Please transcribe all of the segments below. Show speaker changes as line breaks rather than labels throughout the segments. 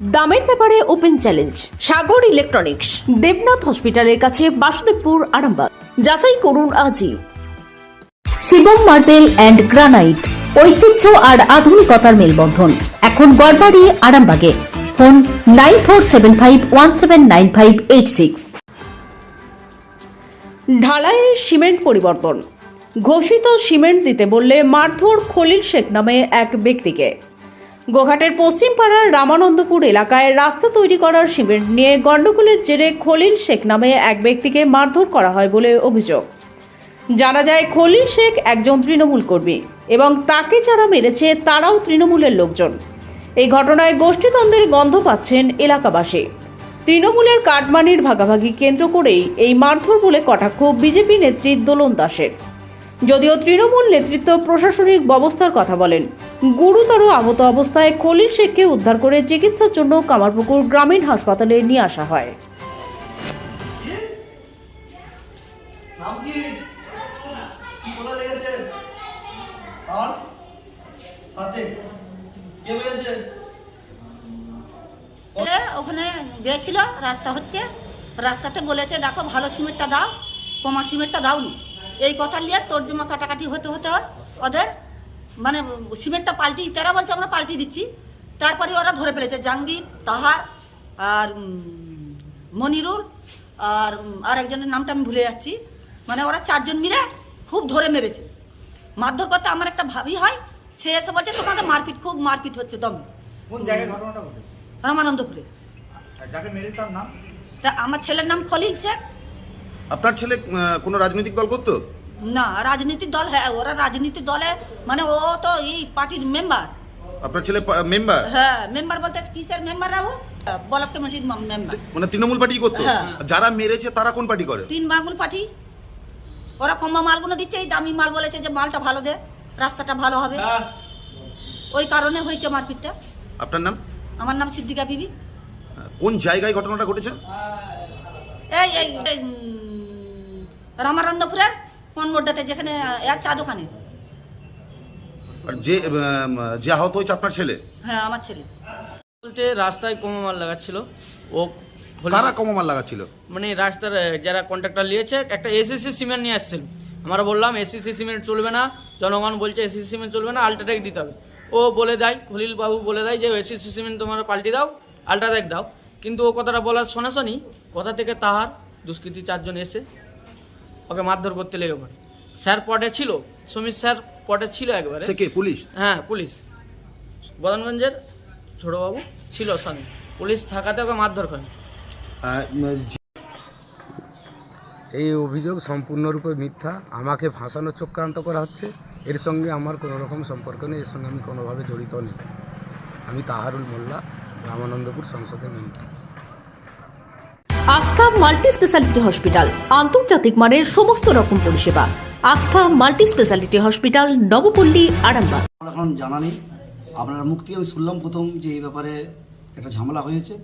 দামের ব্যাপারে open challenge, Sagar electronics, Debnath হসপিটালের কাছে বাসুদেবপুর, আরামবাগ। যাচাই করুন আজই। শিবম মার্বেল অ্যান্ড গ্রানাইট, ঐতিহ্য আর আধুনিকতার মেলবন্ধন। এখন গড়বাড়ি, আরামবাগে। Phone nine four seven five one seven nine five eight six. ঢালাইয়ের সিমেন্ট পরিবর্তন। ঘোষিত সিমেন্ট দিতে বললে মারধর খলিল শেখ নামে এক ব্যক্তিকে। গোঘাটের পশ্চিমপাড়ার রামানন্দপুর এলাকায় রাস্তা তৈরি করার সিমেন্ট নিয়ে গণ্ডগোলের জেরে খলিল শেখ নামে এক ব্যক্তিকে মারধর করা হয় বলে অভিযোগ। জানা যায়, খলিল শেখ একজন তৃণমূল কর্মী এবং তাকে যারা মেরেছে তারাও তৃণমূলের লোকজন। এই ঘটনায় গোষ্ঠীদ্বন্দ্বের গন্ধ পাচ্ছেন এলাকাবাসী। তৃণমূলের কাটমানির ভাগাভাগি কেন্দ্র করেই এই মারধর বলে কটাক্ষ বিজেপি নেত্রী দোলন দাসের। যদিও তৃণমূল নেতৃত্ব প্রশাসনিক ব্যবস্থার কথা বলেন গুরুতর আহত অবস্থায় খলিল শেখকে উদ্ধার করে চিকিৎসার জন্য কামারপুকুর গ্রামীণ হাসপাতালে নিয়ে আসা হয়।
ওখানে গিয়েছিল রাস্তা হচ্ছে। রাস্তাতে বলেছে দেখো ভালো সিমেন্টটা দাও কমা সিমেন্টটা দাওনি। এই কথা নিয়ে তোর তর্জমা কাটাকাটি হতে হতে ওদের মানে সিমেন্টটা পাল্টি তারা বলছে আমরা পাল্টি দিচ্ছি। তারপরে ওরা ধরে ফেলেছে জাহাঙ্গীর তাহার আর মনিরুল আর আর একজনের নামটা আমি ভুলে যাচ্ছি। মানে ওরা চারজন মিলে খুব ধরে মেরেছে। মারধর করতে আমার একটা ভাবি হয় সে এসে বলছে তোমাদের মারপিট খুব মারপিট হচ্ছে দমে।
কোন জায়গায় ঘটনাটা ঘটেছে?
রামানন্দপুরে।
যাকে মেরে তার নাম?
তা আমার ছেলের নাম খলিল শেখ।
আপনার ছেলে কোনো রাজনৈতিক দল করতো?
না রাজনীতির দল হ্যাঁ ওরা রাজনীতির দলে মানে ও তো এই পার্টির মেম্বার
আপনার ছেলে মেম্বার
হ্যাঁ মেম্বার বলতে কিসের মেম্বার রাবো ব্লক কমিটির মেম্বার
মানে তৃণমূল পার্টি করতো?
হ্যাঁ।
যারা মেরেছে তারা কোন পার্টি করে?
তিন বাঙুল পার্টি ওরা কম্মা মালগুলো দিচ্ছে এই দামি মাল বলেছে যে মালটা ভালো দে রাস্তাটা ভালো হবে। ওই কারণে হয়েছে মারপিটটা।
আপনার নাম?
আমার নাম সিদ্দিকা বিবি।
কোন জায়গায় ঘটনাটা ঘটেছে?
এই এই রামানন্দপুরের কোন মোড্ডাতে যেখানে এক চা দোকানে।
আর যে আহ, যে আহত হয়েছে আপনার ছেলে?
হ্যাঁ আমার ছেলে।
বলতে রাস্তায় কমা মাল লাগাচ্ছিল। ও হল-
কারা কমমাল লাগাচ্ছিল?
মানে রাস্তার আহ, যারা কন্ট্রাক্টর নিয়েছে একটা এসিসি সিমেন্ট নিয়ে আসছিল। আমরা বললাম এসিসি সিমেন্ট চলবে না জনগণ বলছে এসিসি সিমেন্ট চলবে না আল্ট্রাটেক দিতে হবে। ও বলে দেয় খলিল বাবু বলে দেয় যে এসিসি সিমেন্ট তোমরা পাল্টি দাও আল্ট্রাটেক দাও। কিন্তু ও কথাটা বলার শোনাশোনি কথা থেকে তাহার দুষ্কৃতী চারজন এসে ওকে মারধর করতে লেগে পড়ে। স্যার পটে ছিল সমীর স্যার পটে ছিল একবারে।
সে কে পুলিশ?
হ্যাঁ পুলিশ। বদনগঞ্জের ছোটবাবু ছিল সঙ্গে। পুলিশ থাকাতে ওকে মারধর করে।
এই অভিযোগ সম্পূর্ণরূপে মিথ্যা। আমাকে ফাঁসানোর চক্রান্ত করা হচ্ছে। এর সঙ্গে আমার কোনো রকম সম্পর্ক নেই। এর সঙ্গে আমি কোনোভাবে জড়িত নেই। আমি তাহারুল মোল্লা রামানন্দপুর সংসদের মন্ত্রী।
আস্থা মাল্টি স্পেশালিটি হসপিটাল আন্তর্জাতিক মানের সমস্ত রকম পরিষেবা। Astha multi speciality hospital Nabapalli Arambagh.
আমার এখন জানা নেই। আপনার থেকে আমি শুনলাম প্রথম যে এই ব্যাপারে একটা ঝামেলা হয়েছে।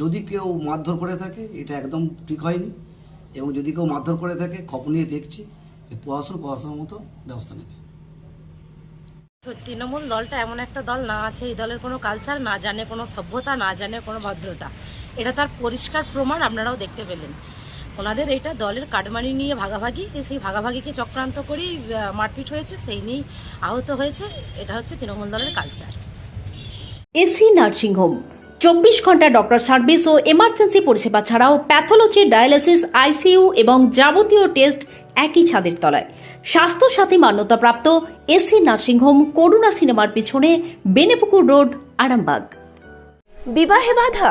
যদি কেউ মারধর করে থাকে এটা একদম ঠিক হয়নি। এবং যদি কেউ মারধর করে থাকে খবর নিয়ে দেখছি প্রশাসন প্রশাসনের মতো ব্যবস্থা নেবে।
তৃণমূল দলটা এমন একটা দল না আছে এই দলের কোনো কালচার না জানে কোনো সভ্যতা না জানে কোনো ভদ্রতা। এটা তার পরিষ্কার প্রমাণ আপনারাও দেখতে পেলেন। ওনাদের এটা দলের কাটমানি নিয়ে ভাগাভাগি সেই ভাগাভাগিকে চক্রান্ত করেই মারপিট হয়েছে সেই নিয়েই আহত হয়েছে। এটা হচ্ছে তৃণমূল দলের কালচার
এসি নার্সিং হোম চব্বিশ ঘণ্টা ডক্টর সার্ভিস ও এমার্জেন্সি পরিষেবা ছাড়াও প্যাথোলজি ডায়ালিসিস আইসিইউ এবং যাবতীয় টেস্ট একই ছাদের তলায়। স্বাস্থ্যসাথী মান্যতাপ্রাপ্ত এসি নার্সিং হোম করুণা সিনেমার পিছনে বেনেপুকুর রোড আরামবাগ।
বিবাহে বাধা?